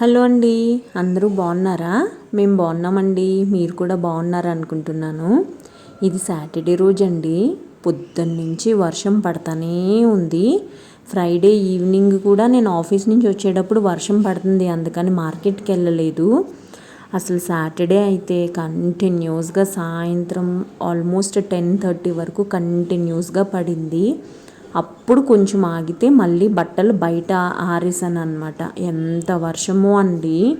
Hello అండి అందరూ బాగున్నారా? మేము బాగున్నామండి మీరు కూడా బాగున్నారా అనుకుంటున్నాను. ఇది సాటర్డే రోజు అండి పొద్దున్నుంచి వర్షం పడతానే ఉంది. ఫ్రైడే ఈవినింగ్ కూడా నేను ఆఫీస్ నుంచి వచ్చేటప్పుడు వర్షం పడుతుంది అందుకని మార్కెట్కి వెళ్ళలేదు. అసలు సాటర్డే అయితే కంటిన్యూస్గా సాయంత్రం ఆల్మోస్ట్ టెన్ థర్టీ వరకు కంటిన్యూస్గా పడింది. అప్పుడు కొంచెం ఆగితే మళ్ళీ బట్టలు బయట ఆరేసాను అనమాట ఎంత వర్షమో అండి.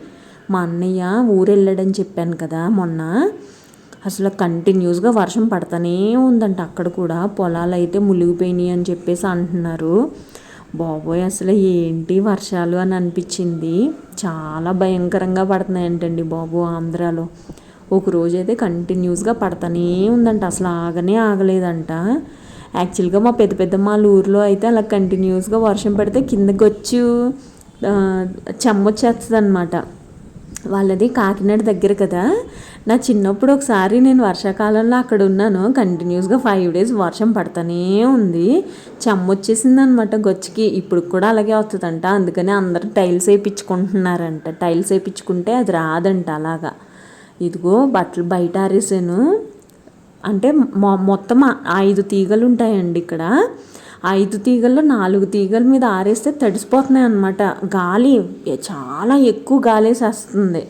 మా అన్నయ్య ఊరు వెళ్ళాడని చెప్పాను కదా మొన్న. అసలు కంటిన్యూస్గా వర్షం పడతానే ఉందంట. అక్కడ కూడా పొలాలు అయితే మునిగిపోయినాయి అని చెప్పేసి అంటున్నారు. బాబోయ్ అసలు ఏంటి వర్షాలు అని అనిపించింది. చాలా భయంకరంగా పడుతున్నాయంటండి బాబు ఆంధ్రాలో. ఒక అయితే కంటిన్యూస్గా పడతానే ఉందంట. అసలు ఆగనే ఆగలేదంట. యాక్చువల్గా మా పెద్ద పెద్ద మా ఊర్లో అయితే అలా కంటిన్యూస్గా వర్షం పడితే కిందకి వచ్చి చెమ్మొచ్చేస్తుంది అనమాట వాళ్ళది కాకినాడ దగ్గర కదా. నా చిన్నప్పుడు ఒకసారి నేను వర్షాకాలంలో అక్కడ ఉన్నాను. కంటిన్యూస్గా ఫైవ్ డేస్ వర్షం పడతానే ఉంది. చెమ్మొచ్చేసింది అనమాట గొచ్చికి. ఇప్పుడు కూడా అలాగే వస్తుందంట. అందుకని అందరూ టైల్స్ వేయించుకుంటున్నారంట. టైల్స్ వేయించుకుంటే అది రాదంట అలాగా. ఇదిగో బట్టలు బయట ఆరేసాను. అంటే మొత్తం ఐదు తీగలు ఉంటాయండి ఇక్కడ. ఐదు తీగల్లో నాలుగు తీగల మీద ఆరేస్తే తడిసిపోతున్నాయి అనమాట గాలి చాలా ఎక్కువ గాలేసేస్తుంది.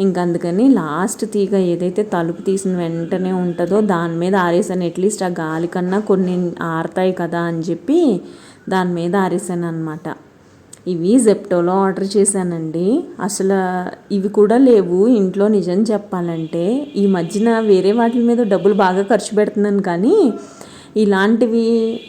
ఇంకందుకని లాస్ట్ తీగ ఏదైతే తలుపు తీసిన వెంటనే ఉంటుందో దాని మీద ఆరేసాను. అట్లీస్ట్ ఆ గాలి కన్నా కొన్ని ఆరుతాయి కదా అని చెప్పి దాని మీద ఆరేసాను అనమాట ఇవి జెప్టోలో ఆర్డర్ చేశానండి. అసలు ఇవి కూడా లేవు. ఇంట్లో నిజం చెప్పాలంటే ఈ మధ్యన వేరే వాటి మీద డబ్బులు బాగా ఖర్చు పెడుతున్నాను కానీ ఇలాంటివి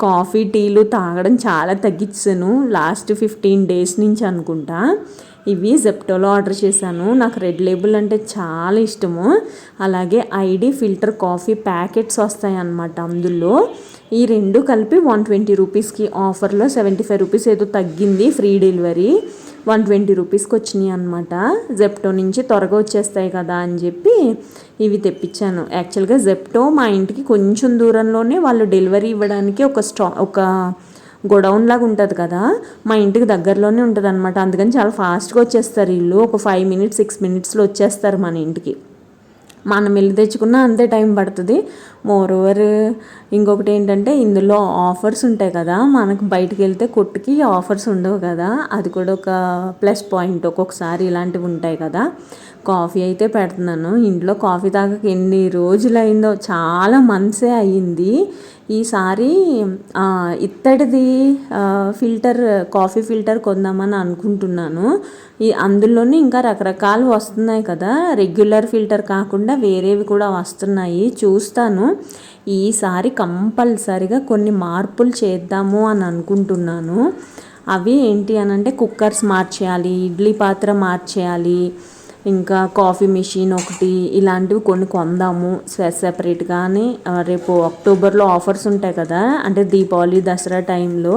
కాఫీ టీలు తాగడం చాలా తగ్గించాను. లాస్ట్ ఫిఫ్టీన్ డేస్ నుంచి అనుకుంటా. ఇవి జెప్టోలో ఆర్డర్ చేశాను. నాకు రెడ్ లేబుల్ అంటే చాలా ఇష్టము. అలాగే ఐడి ఫిల్టర్ కాఫీ ప్యాకెట్స్ వస్తాయి అన్నమాట అందులో. ఈ రెండు కలిపి వన్ ట్వంటీ రూపీస్కి ఆఫర్లో సెవెంటీ ఫైవ్ రూపీస్ ఏదో తగ్గింది ఫ్రీ డెలివరీ. వన్ ట్వంటీ రూపీస్కి వచ్చినాయి అనమాట జెప్టో నుంచి త్వరగా వచ్చేస్తాయి కదా అని చెప్పి ఇవి తెప్పించాను. యాక్చువల్గా జెప్టో మా ఇంటికి కొంచెం దూరంలోనే వాళ్ళు డెలివరీ ఇవ్వడానికి ఒక స్టా ఒక గొడౌన్ లాగా ఉంటుంది కదా మా ఇంటికి దగ్గరలోనే ఉంటుంది అనమాట అందుకని చాలా ఫాస్ట్గా వచ్చేస్తారు ఇల్లు. ఒక ఫైవ్ మినిట్స్ సిక్స్ మినిట్స్లో వచ్చేస్తారు మన ఇంటికి. మనం వెళ్ళి తెచ్చుకున్నా అంతే టైం పడుతుంది. మోర్ ఓవర్ ఇంకొకటి ఏంటంటే ఇందులో ఆఫర్స్ ఉంటాయి కదా మనకు బయటకు వెళ్తే కొట్టుకి ఆఫర్స్ ఉండవు కదా. అది కూడా ఒక ప్లస్ పాయింట్ ఒక్కొక్కసారి ఇలాంటివి ఉంటాయి కదా. కాఫీ అయితే పెడుతున్నాను. ఇంట్లో కాఫీ తాగక ఎన్ని రోజులైందో చాలా మంత్సే అయ్యింది. ఈసారి ఇత్తడిది ఫిల్టర్ కాఫీ ఫిల్టర్ కొందామని అనుకుంటున్నాను. ఈ అందులోనే ఇంకా రకరకాలు వస్తున్నాయి కదా. రెగ్యులర్ ఫిల్టర్ కాకుండా వేరేవి కూడా వస్తున్నాయి. చూస్తాను. ఈసారి కంపల్సరిగా కొన్ని మార్పులు చేద్దాము అని అనుకుంటున్నాను. అవి ఏంటి అనంటే కుక్కర్స్ మార్చేయాలి ఇడ్లీ పాత్ర మార్చేయాలి ఇంకా కాఫీ మిషన్ ఒకటి ఇలాంటివి కొన్ని కొందాము సెపరేట్గానే రేపు అక్టోబర్లో ఆఫర్స్ ఉంటాయి కదా అంటే దీపావళి దసరా టైంలో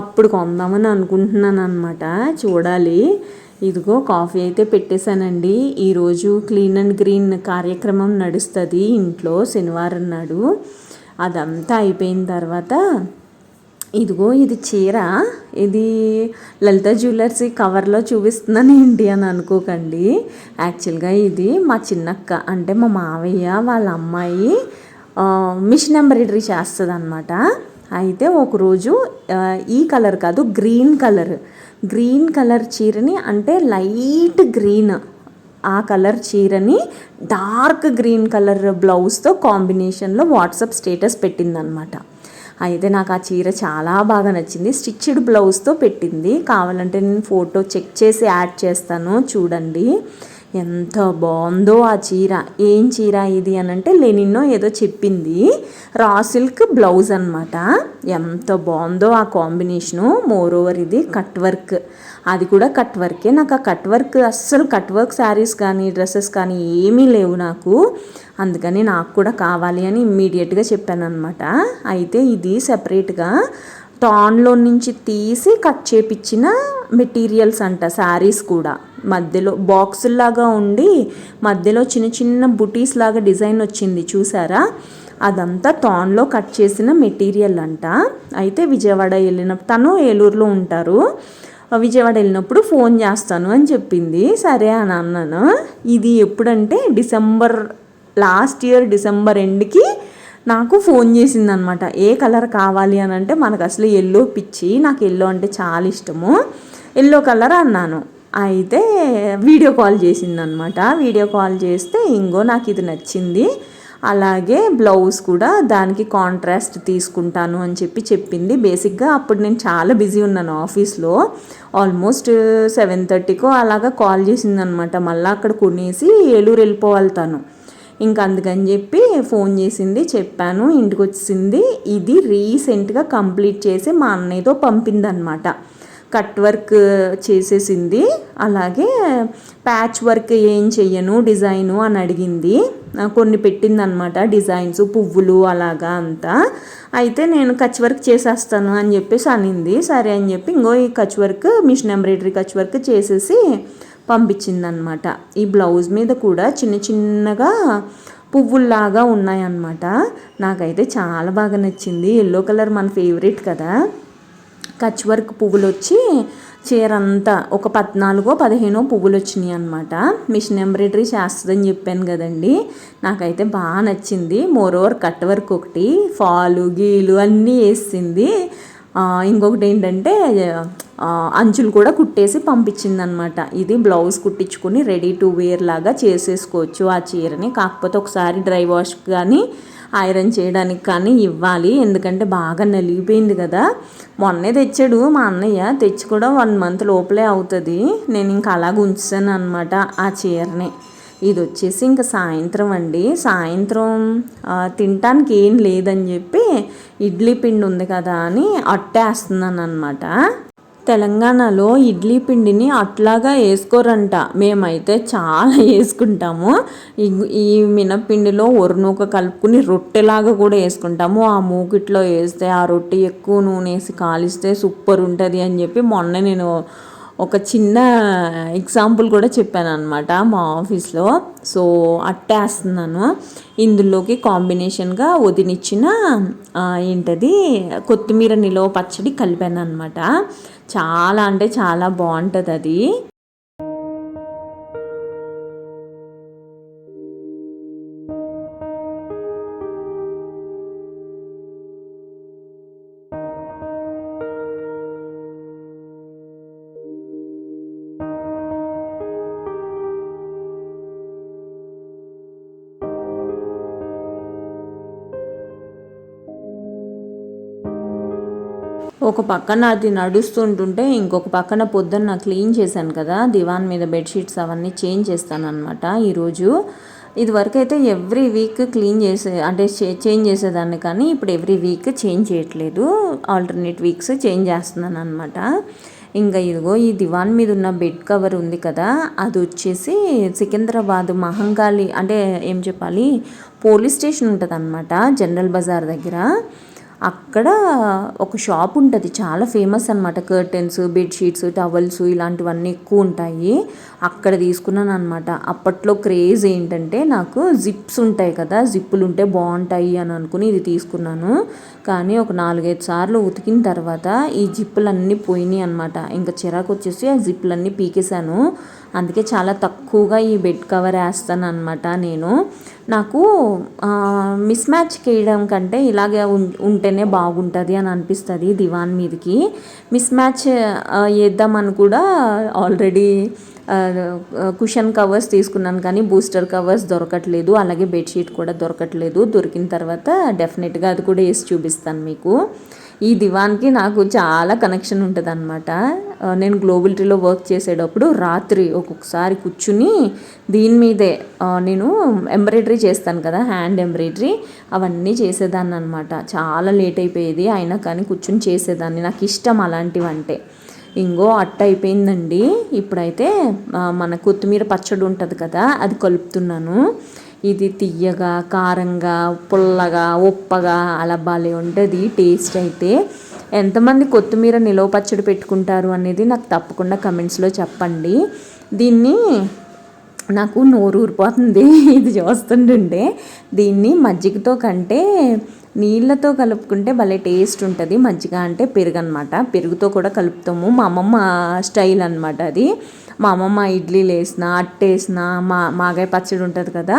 అప్పుడు కొందామని అనుకుంటున్నాను అనమాట చూడాలి. ఇదిగో కాఫీ అయితే పెట్టేశానండి. ఈరోజు క్లీన్ అండ్ గ్రీన్ కార్యక్రమం నడుస్తుంది ఇంట్లో శనివారం నాడు. అదంతా అయిపోయిన తర్వాత ఇదిగో ఇది చీర. ఇది లలిత జ్యువెలర్స్ కవర్లో చూపిస్తున్నాను ఏంటి అని అనుకోకండి. యాక్చువల్గా ఇది మా చిన్నక్క అంటే మా మావయ్య వాళ్ళ అమ్మాయి మిషన్ ఎంబ్రాయిడరీ చేస్తుంది అనమాట అయితే ఒకరోజు ఈ కలర్ కాదు గ్రీన్ కలర్. గ్రీన్ కలర్ చీరని అంటే లైట్ గ్రీన్ ఆ కలర్ చీరని డార్క్ గ్రీన్ కలర్ బ్లౌజ్తో కాంబినేషన్లో వాట్సాప్ స్టేటస్ పెట్టిందనమాట అయితే నాకు ఆ చీర చాలా బాగా నచ్చింది. స్టిచ్డ్ బ్లౌజ్తో పెట్టింది. కావాలంటే నేను ఫోటో చెక్ చేసి యాడ్ చేస్తాను. చూడండి. ఎంత బాగుందో ఆ చీర. ఏం చీర ఇది అని అంటే లెనిన్నో ఏదో చెప్పింది. రా సిల్క్ బ్లౌజ్ అనమాట ఎంత బాగుందో ఆ కాంబినేషను. మోర్ ఓవర్ ఇది కట్ వర్క్. అది కూడా కట్ వర్కే నాకు ఆ కట్ వర్క్ అస్సలు కట్ వర్క్ శారీస్ కానీ డ్రెస్సెస్ కానీ ఏమీ లేవు నాకు. అందుకని నాకు కూడా కావాలి అని ఇమ్మీడియట్గా చెప్పాను అనమాట అయితే ఇది సెపరేట్గా టాన్లో నుంచి తీసి కట్ చేపించిన మెటీరియల్స్ అంట శారీస్ కూడా. మధ్యలో బాక్సుల్లాగా ఉండి మధ్యలో చిన్న చిన్న బుటీస్ లాగా డిజైన్ వచ్చింది చూసారా? అదంతా టాన్లో కట్ చేసిన మెటీరియల్ అంట. అయితే విజయవాడ వెళ్ళిన తను ఏలూరులో ఉంటారు. విజయవాడ వెళ్ళినప్పుడు ఫోన్ చేస్తాను అని చెప్పింది. సరే అని అన్నాను. ఇది ఎప్పుడంటే డిసెంబర్ లాస్ట్ ఇయర్ డిసెంబర్ ఎండ్కి నాకు ఫోన్ చేసింది అనమాట ఏ కలర్ కావాలి అని అంటే మనకు అసలు ఎల్లో పిచ్చి నాకు ఎల్లో అంటే చాలా ఇష్టము. ఎల్లో కలర్ అన్నాను. అయితే వీడియో కాల్ చేసింది అనమాట వీడియో కాల్ చేస్తే ఇంగో నాకు ఇది నచ్చింది. అలాగే బ్లౌజ్ కూడా దానికి కాంట్రాస్ట్ తీసుకుంటాను అని చెప్పి చెప్పింది. బేసిక్గా అప్పుడు నేను చాలా బిజీ ఉన్నాను ఆఫీస్లో. ఆల్మోస్ట్ సెవెన్ థర్టీకో అలాగా కాల్ చేసింది అనమాట మళ్ళీ అక్కడ కొనేసి ఏలూరు వెళ్ళిపోవాలి తను. ఇంకా అందుకని చెప్పి ఫోన్ చేసింది చెప్పాను ఇంటికి వచ్చింది. ఇది రీసెంట్గా కంప్లీట్ చేసి మా అన్నయ్యతో పంపిందనమాట. కట్ వర్క్ చేసేసింది. అలాగే ప్యాచ్ వర్క్ ఏం చెయ్యను డిజైను అని అడిగింది. కొన్ని పెట్టిందనమాట డిజైన్స్ పువ్వులు అలాగా అంతా. అయితే నేను కచ్ వర్క్ చేసేస్తాను అని చెప్పేసి అనింది. సరే అని చెప్పి ఇంకో ఈ Kutch work machine embroidery Kutch work చేసేసి పంపించిందనమాట ఈ బ్లౌజ్ మీద కూడా చిన్న చిన్నగా పువ్వుల్లాగా ఉన్నాయన్నమాట. నాకైతే చాలా బాగా నచ్చింది. ఎల్లో కలర్ మన ఫేవరెట్ కదా. కచ్ వర్క్ పువ్వులు వచ్చి చీర అంతా ఒక పద్నాలుగో పదిహేనో పువ్వులు వచ్చినాయి అనమాట మిషన్ ఎంబ్రాయిడరీ చేస్తుందని చెప్పాను కదండి. నాకైతే బాగా నచ్చింది. మోర్ ఓవర్ కట్ వర్క్ ఒకటి ఫాలు గీలు అన్నీ వేసింది. ఇంకొకటి ఏంటంటే అంచులు కూడా కుట్టేసి పంపించింది అనమాట ఇది బ్లౌజ్ కుట్టించుకుని రెడీ టు వేర్ లాగా చేసేసుకోవచ్చు ఆ చీరని. కాకపోతే ఒకసారి డ్రై వాష్ కానీ ఐరన్ చేయడానికి కానీ ఇవ్వాలి. ఎందుకంటే బాగా నలిగిపోయింది కదా. మొన్నే తెచ్చాడు మా అన్నయ్య. తెచ్చి కూడా వన్ మంత్ లోపలే అవుతుంది. నేను ఇంకా అలాగ ఉంచుతాను అనమాట ఆ చీరని. ఇది వచ్చేసి ఇంకా సాయంత్రం అండి. సాయంత్రం తినటానికి ఏం లేదని చెప్పి ఇడ్లీ పిండి ఉంది కదా అని అట్టేస్తున్నాను అనమాట తెలంగాణలో ఇడ్లీ పిండిని అట్లాగా వేసుకోరంట. మేమైతే చాలా వేసుకుంటాము. ఈ ఈ మినపిండిలో ఒరునూక కలుపుకుని రొట్టెలాగా కూడా వేసుకుంటాము. ఆ మూకిట్లో వేస్తే ఆ రొట్టె ఎక్కువ నూనె వేసి కాలిస్తే సూపర్ ఉంటుంది అని చెప్పి మొన్న నేను ఒక చిన్న ఎగ్జాంపుల్ కూడా చెప్పాను అనమాట మా ఆఫీస్లో సో అట్టేస్తున్నాను. ఇందులోకి కాంబినేషన్గా వదినిచ్చిన ఏంటది కొత్తిమీర నిలువ పచ్చడి కలిపాను అనమాట చాలా అంటే చాలా బాగుంటుంది అది ఒక పక్కన అది నడుస్తుంటుంటే ఇంకొక పక్కన పొద్దున్న క్లీన్ చేశాను కదా దివాన్ మీద బెడ్షీట్స్ అవన్నీ చేంజ్ చేస్తానన్నమాట ఈరోజు. ఇదివరకైతే అయితే ఎవ్రీ వీక్ క్లీన్ చేసే అంటే చేంజ్ చేసేదాన్ని కానీ ఇప్పుడు ఎవ్రీ వీక్ చేంజ్ చేయట్లేదు. ఆల్టర్నేట్ వీక్స్ చేంజ్ చేస్తున్నాను అనమాట ఇంకా ఇదిగో ఈ దివాన్ మీద ఉన్న బెడ్ కవర్ ఉంది కదా అది వచ్చేసి సికింద్రాబాద్ మహంకాళి అంటే ఏం చెప్పాలి పోలీస్ స్టేషన్ ఉంటుంది అనమాట జనరల్ బజార్ దగ్గర. అక్కడ ఒక షాప్ ఉంటుంది. చాలా ఫేమస్ అనమాట కర్టెన్స్ బెడ్షీట్స్ టవల్స్ ఇలాంటివన్నీ ఎక్కువ ఉంటాయి. అక్కడ తీసుకున్నాను అనమాట అప్పట్లో క్రేజ్ ఏంటంటే నాకు జిప్స్ ఉంటాయి కదా జిప్పులు ఉంటే బాగుంటాయి అని అనుకుని ఇది తీసుకున్నాను. కానీ ఒక నాలుగైదు సార్లు ఉతికిన తర్వాత ఈ జిప్పులన్నీ పోయినాయి అనమాట ఇంకా చిరాకు వచ్చేసి ఆ జిప్పులన్నీ పీకేశాను. అందుకే చాలా తక్కువగా ఈ బెడ్ కవర్ వేస్తాను అనమాట నేను. నాకు మిస్ మ్యాచ్ వేయడం కంటే ఇలాగే ఉంటేనే బాగుంటుంది అని అనిపిస్తుంది దివాన్ మీదకి. మిస్ మ్యాచ్ వేద్దామని కూడా ఆల్రెడీ కుషన్ కవర్స్ తీసుకున్నాను కానీ బూస్టర్ కవర్స్ దొరకట్లేదు. అలాగే బెడ్షీట్ కూడా దొరకట్లేదు. దొరికిన తర్వాత డెఫినెట్గా అది కూడా వేసి చూపిస్తాను మీకు. ఈ దివాన్కి నాకు చాలా కనెక్షన్ ఉంటుంది అనమాట నేను గ్లోబిలిటీలో వర్క్ చేసేటప్పుడు రాత్రి ఒక్కొక్కసారి కూర్చుని దీని మీదే నేను ఎంబ్రాయిడరీ చేస్తాను కదా హ్యాండ్ ఎంబ్రాయిడరీ అవన్నీ చేసేదాన్ని అనమాట చాలా లేట్ అయిపోయేది అయినా కానీ కూర్చుని చేసేదాన్ని. నాకు ఇష్టం అలాంటివి అంటే ఇంగో అట్ట అయిపోయిందండి. ఇప్పుడైతే మన కొత్తిమీర పచ్చడి ఉంటుంది కదా అది కలుపుతున్నాను. ఇది తియ్యగా కారంగా పుల్లగా ఉప్పగా అలా భలే ఉంటుంది టేస్ట్ అయితే. ఎంతమంది కొత్తిమీర నిలవ పచ్చడి పెట్టుకుంటారు అనేది నాకు తప్పకుండా కమెంట్స్లో చెప్పండి. దీన్ని నాకు నోరు ఊరిపోతుంది ఇది చూస్తుంటుంటే. దీన్ని మజ్జిగతో కంటే నీళ్ళతో కలుపుకుంటే భలే టేస్ట్ ఉంటుంది. మజ్జిగ అంటే పెరుగు అనమాట పెరుగుతో కూడా కలుపుతాము. మా అమ్మమ్మ స్టైల్ అనమాట అది. మా అమ్మమ్మ ఇడ్లీలు వేసిన అట్టేసిన మా మాగాయ పచ్చడి ఉంటుంది కదా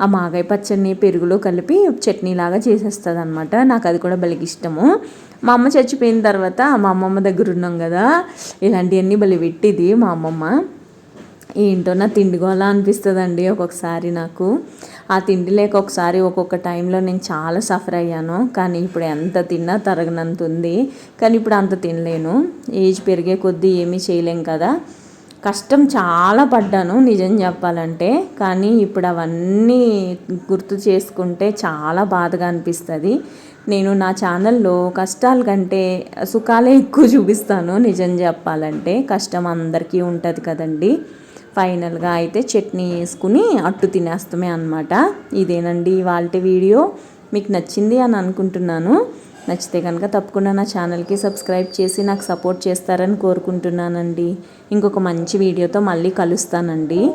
ఆ మాగాయ పచ్చడిని పెరుగులో కలిపి చట్నీ లాగా చేసేస్తుంది అనమాట నాకు అది కూడా భలే ఇష్టము. మా అమ్మ చచ్చిపోయిన తర్వాత మా అమ్మమ్మ దగ్గర ఉన్నాం కదా ఇలాంటివన్నీ భలే పెట్టింది మా అమ్మమ్మ. ఏంటో నా తిండిగోలా అనిపిస్తుందండి ఒక్కొక్కసారి నాకు. ఆ తిండి లేక ఒకసారి ఒక్కొక్క టైంలో నేను చాలా సఫర్ అయ్యాను. కానీ ఇప్పుడు ఎంత తిన్నా తరగనంత ఉంది. కానీ ఇప్పుడు అంత తినలేను. ఏజ్ పెరిగే కొద్దీ ఏమీ చేయలేం కదా. కష్టం చాలా పడ్డాను నిజం చెప్పాలంటే. కానీ ఇప్పుడు అవన్నీ గుర్తు చేసుకుంటే చాలా బాధగా అనిపిస్తుంది. నేను నా ఛానల్లో కష్టాల కంటే సుఖాలే ఎక్కువ చూపిస్తాను నిజం చెప్పాలంటే. కష్టం అందరికీ ఉంటుంది కదండీ. ఫైనల్గా అయితే చట్నీ వేసుకుని అట్టు తినేస్తామే అనమాట ఇదేనండి వాళ్ళ వీడియో. మీకు నచ్చింది అని అనుకుంటున్నాను. నచ్చితే కనుక తప్పకుండా నా ఛానల్కి సబ్స్క్రైబ్ చేసి నాకు సపోర్ట్ చేస్తారని కోరుకుంటున్నానండి. ఇంకొక మంచి వీడియోతో మళ్ళీ కలుస్తానండి.